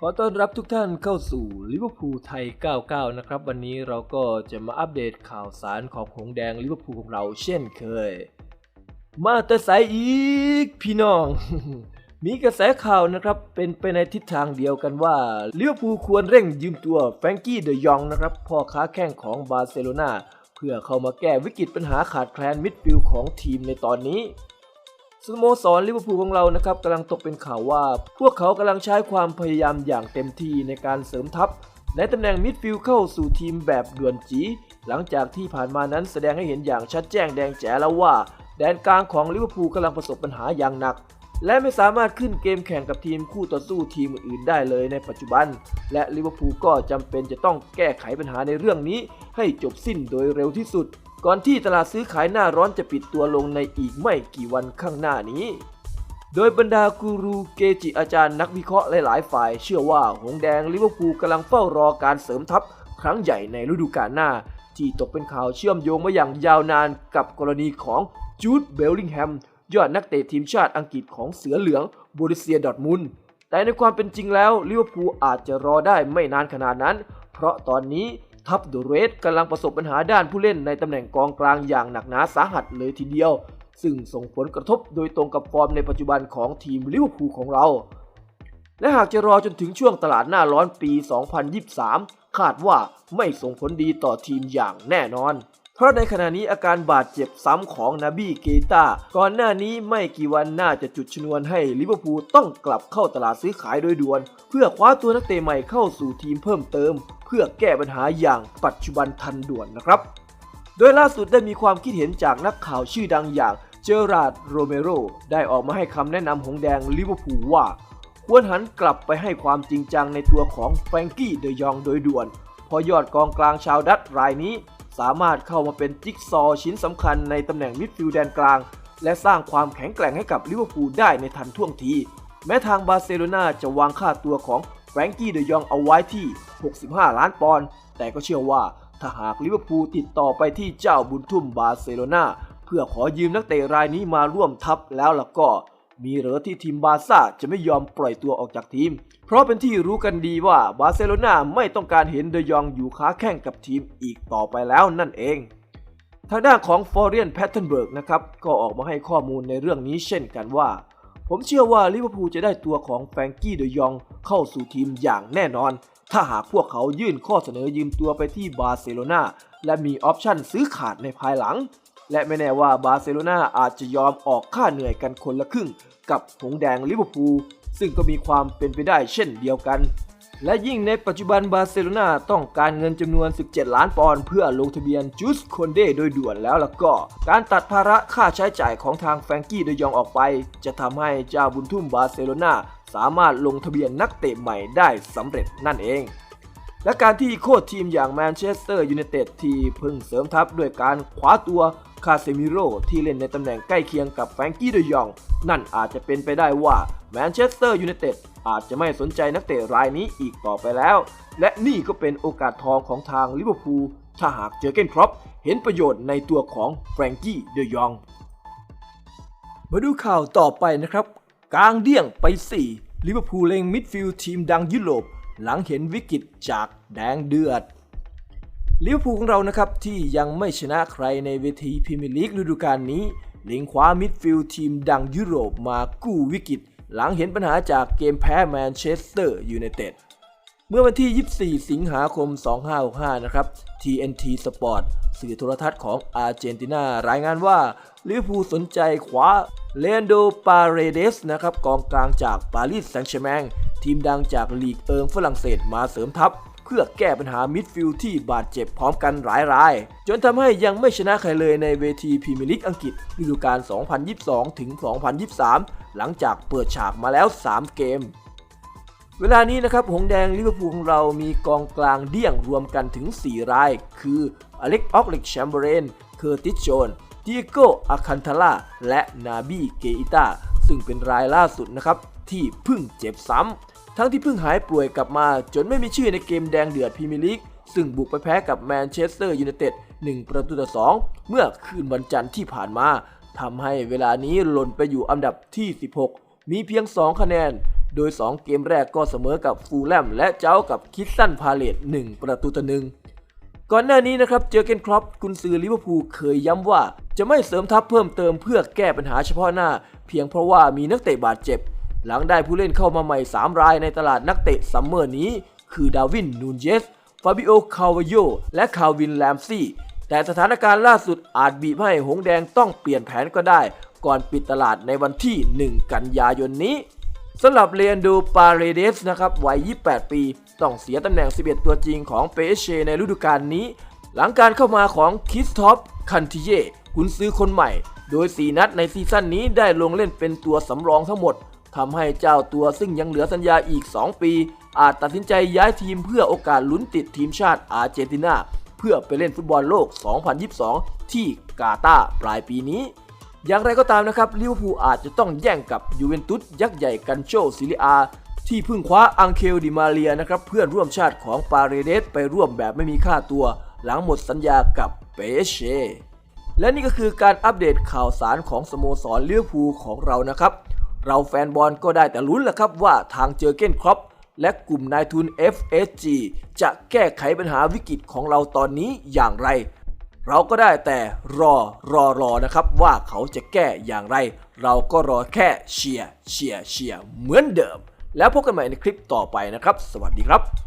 ขอต้อนรับทุกท่านเข้าสู่ลิเวอร์พูลไทย 99 นะครับ วันนี้เราก็จะมาอัปเดตข่าวสารของหงแดงลิเวอร์พูลของเราเช่นเคย มาแต่สายอีก พี่น้อง มีกระแสข่าวนะครับเป็นไปในทิศทางเดียวกันว่าลิเวอร์พูลควรเร่งยืมตัวแฟรงกี้เดยองนะครับพ่อค้าแข้งของบาร์เซโลนาเพื่อเข้ามาแก้วิกฤตปัญหาขาดแคลนมิดฟิลด์ของทีมในตอนนี้ สโมสรลิเวอร์พูลของเรานะครับกำลังตกเป็นข่าวว่า พวกเขากำลังใช้ความพยายามอย่างเต็มที่ในการเสริมทัพในตำแหน่งมิดฟิลด์เข้าสู่ทีมแบบด่วนจีหลังจากที่ผ่านมานั้นแสดงให้เห็นอย่างชัดแจ้งแดงแจ๋แล้วว่า แดนกลางของลิเวอร์พูลกำลังประสบปัญหาอย่างหนัก และไม่สามารถขึ้นเกมแข่งกับทีมคู่ต่อสู้ทีมอื่นได้เลยในปัจจุบัน และลิเวอร์พูลก็จำเป็นจะต้องแก้ไขปัญหาในเรื่องนี้ให้จบสิ้นโดยเร็วที่สุด ก่อนที่ตลาดซื้อขายหน้าร้อนจะปิดตัวลงในอีกไม่กี่วันข้างหน้านี้ โดยบรรดากูรูเกจิอาจารย์นักวิเคราะห์หลาย ๆ ฝ่าย เชื่อว่าหงแดงลิเวอร์พูลกำลังเฝ้ารอการเสริมทัพครั้งใหญ่ในฤดูกาลหน้า ที่ตกเป็นข่าวเชื่อมโยงมาอย่างยาวนานกับกรณีของจูดเบลลิงแฮมยอดนักเตะทีมชาติอังกฤษของเสือเหลืองบริเซียดอทมุนแต่ในความเป็นจริงแล้วลิเวอร์พูลอาจจะรอได้ไม่นานขนาดนั้น เพราะตอนนี้ ทัพเดอะเรดกำลังประสบปัญหาด้านผู้เล่นในตำแหน่งกองกลางอย่างหนักหนาสาหัสเลยทีเดียว ซึ่งส่งผลกระทบโดยตรงกับฟอร์มในปัจจุบันของทีมลิเวอร์พูลของเรา และหากจะรอจนถึงช่วงตลาดหน้าร้อนปี 2023 คาดว่าไม่ส่งผลดีต่อทีมอย่างแน่นอน เพราะในขณะนี้อาการบาดเจ็บซ้ำของนาบี้เกตาก่อนหน้านี้ไม่กี่วันน่าจะจุดชนวนให้ลิเวอร์พูลต้องกลับเข้าตลาดซื้อขายโดยด่วน เพื่อคว้าตัวนักเตะใหม่เข้าสู่ทีมเพิ่มเติม เพื่อแก้ปัญหาอย่างปัจจุบันทันด่วนนะครับ โดยล่าสุดได้มีความคิดเห็นจากนักข่าวชื่อดังอย่างเจอราร์ดโรเมโรได้ออกมาให้คำแนะนำหงแดงลิเวอร์พูลว่า ควรหันกลับไปให้ความจริงจังในตัวของแฟรงกี้เดยองโดยด่วนเพอยอดกองกลางชาวดัตรายนี้ สามารถเข้ามาเป็นจิ๊กซอชิ้นสำคัญในตำแหน่งมิดฟิลด์แดนกลาง และสร้างความแข็งแกร่งให้กับลิเวอร์พูลได้ในทันท่วงที แม้ทางบาร์เซโลนาจะวางค่าตัวของ แฟรงกี้เดยองเอาไว้ที่ 65 ล้านปอนด์แต่ก็เชื่อว่าถ้าหากลิเวอร์พูลติดต่อไปที่เจ้าบุญทุ่มบาร์เซโลนาเพื่อขอยืมนักเตะรายนี้มาร่วมทัพแล้วล่ะก็ มีเหรอที่ทีมบาร์ซ่าจะไม่ยอมปล่อยตัวออกจากทีม เพราะเป็นที่รู้กันดีว่าบาร์เซโลนาไม่ต้องการเห็นเดยองอยู่ค้าแข่งกับทีมอีกต่อไปแล้วนั่นเอง ทางด้านของฟอร์เรียนแพทเทนเบิร์กนะครับก็ออกมาให้ข้อมูลในเรื่องนี้เช่นกันว่า ผมเชื่อว่าลิเวอร์พูลจะได้ตัวของแฟรงกี้เดยองเข้าสู่ทีมอย่างแน่นอน ถ้าหากพวกเขายื่นข้อเสนอยืมตัวไปที่บาร์เซโลนาและมีออปชั่นซื้อขาดในภายหลัง และไม่แน่ว่าบาร์เซโลนาอาจจะยอมออกค่าเหนื่อยกันคนละครึ่ง กับหงแดงลิเวอร์พูลซึ่งก็มีความเป็นไปได้เช่นเดียวกัน และยิ่งในปัจจุบันบาร์เซโลนาต้องการเงินจำนวน 17 ล้านปอนด์เพื่อลงทะเบียนจูสคอนเดโดยด่วนแล้วล่ะก็ การตัดภาระค่าใช้จ่ายของทางแฟรงกี้เดยองออกไป จะทำให้เจ้าบุญทุ่มบาร์เซโลนาสามารถลงทะเบียนนักเตะใหม่ได้สำเร็จนั่นเอง และการที่โค้ชทีมอย่างแมนเชสเตอร์ยูไนเต็ดที่เพิ่งเสริมทัพด้วยการคว้าตัว คาเซมิโร่ที่เล่นในตำแหน่งใกล้เคียงกับแฟรงกี้เดยอง นั่นอาจจะเป็นไปได้ว่าแมนเชสเตอร์ยูไนเต็ดอาจจะไม่สนใจนักเตะรายนี้อีกต่อไปแล้ว และนี่ก็เป็นโอกาสทองของทางลิเวอร์พูลถ้าหากเจอเกนครอปเห็นประโยชน์ในตัวของแฟรงกี้เดยอง มาดูข่าวต่อไปนะครับ กลางเดี่ยงไป 4ลิเวอร์พูลเล็งมิดฟิลด์ทีมดังยุโรปหลังเห็นวิกฤตจากแดงเดือด ลิเวอร์พูลของเรานะครับที่ยังไม่ชนะใครในเวทีพรีเมียร์ลีกฤดูกาลนี้เล็งคว้ามิดฟิลด์ทีมดังยุโรปมากู้วิกฤต หลังเห็นปัญหาจากเกมแพ้แมนเชสเตอร์ยูไนเต็ดเมื่อวันที่ 24 สิงหาคม 2565 นะครับ TNT Sport สื่อโทรทัศน์ของอาร์เจนตินารายงานว่าลิเวอร์พูลสนใจคว้าเลนโดปาเรเดสนะครับกองกลางจากปารีสแซงต์แชร์แมงทีมดังจากลีกเอิงฝรั่งเศสมาเสริมทัพ เพื่อแก้ปัญหามิดฟิลด์ที่บาดเจ็บพร้อมกันหลายราย จนทำให้ยังไม่ชนะใครเลยในเวทีพรีเมียร์ลีกอังกฤษฤดูกาล 2022 ถึง 2023 หลังจากเปิดฉากมาแล้ว 3 เกมเวลานี้นะครับ หงแดงลิเวอร์พูลของเรามีกองกลางเดี่ยงรวมกันถึง 4 ราย คืออเล็กออกเล็กแชมเบรน เคอร์ติสโจนดิเอโกอาคันทาล่าและนาบีเกอิตาซึ่งเป็นรายล่าสุดนะครับ ที่เพึ่งเจ็บซ้ำ ทั้งที่เพิ่งหายป่วยกลับมา จนไม่มีชื่อในเกมแดงเดือดพรีเมียร์ลีกซึ่งบุกไปแพ้กับแมนเชสเตอร์ยูไนเต็ด1ประตูต่อ 2 เมื่อคืนวันจันทร์ที่ผ่านมาทำให้เวลานี้หล่นไปอยู่อันดับที่ 16 มีเพียง 2 คะแนน โดย 2 เกมแรกก็เสมอกับฟูลแลมและเจ้ากับคิดสันพาเลต1ประตูต่อหนึ่งก่อนหน้านี้นะครับ เจอเกนครอปกุนซือลิเวอร์พูลเคยย้ำว่า จะไม่เสริมทัพเพิ่มเติมเพื่อแก้ปัญหาเฉพาะหน้า เพียงเพราะว่ามีนักเตะบาดเจ็บ หลังได้ผู้เล่นเข้ามาใหม่ 3 รายในตลาดนักเตะซัมเมอร์นี้ คือดาวิน นูนเยส ฟาบิโอ คาวาโย และคาวิน แลมซี่ แต่สถานการณ์ล่าสุดอาจบีบให้หงแดงต้องเปลี่ยนแผนก็ได้ ก่อนปิดตลาดในวันที่ 1 กันยายนนี้สำหรับเรียนดูปาเรเดสนะครับวัย 28 ปี ต้องเสียตำแหน่ง 11 ตัวจริงของเปเชในฤดูกาลนี้ หลังการเข้ามาของคิสท็อปคันติเย่กุนซื้อคนใหม่ โดย 4 นัดในซีซั่นนี้ได้ลงเล่นเป็นตัวสำรองทั้งหมด ทำให้เจ้าตัวซึ่งยังเหลือสัญญาอีก 2 ปี อาจตัดสินใจย้ายทีมเพื่อโอกาสลุ้นติดทีมชาติอาร์เจนตินา เพื่อไปเล่นฟุตบอลโลก 2022 ที่กาตาร์ปลายปีนี้ อย่างไรก็ตามนะครับลิเวอร์พูลอาจจะต้องแย่งกับยูเวนตุสยักษ์ใหญ่กันโชซิลิอาที่เพิ่งคว้าอังเคลดิมาเรียนะครับเพื่อนร่วมชาติของปาเรเดสไปร่วมแบบไม่มีค่าตัว หลังหมดสัญญากับเปเชและนี่ก็คือการอัปเดตข่าวสารของสโมสรลิเวอร์พูลของเรานะครับ เราแฟนบอลก็ได้แต่ลุ้นแหละครับว่าทางเจอเก้นครอปและกลุ่มนายทุน FSG จะแก้ไขปัญหาวิกฤตของเราตอนนี้อย่างไร เราก็ได้แต่รอรอรอนะครับว่าเขาจะแก้อย่างไร เราก็รอแค่เชียร์เชียร์เชียร์เหมือนเดิม แล้วพบกันใหม่ในคลิปต่อไปนะครับ สวัสดีครับ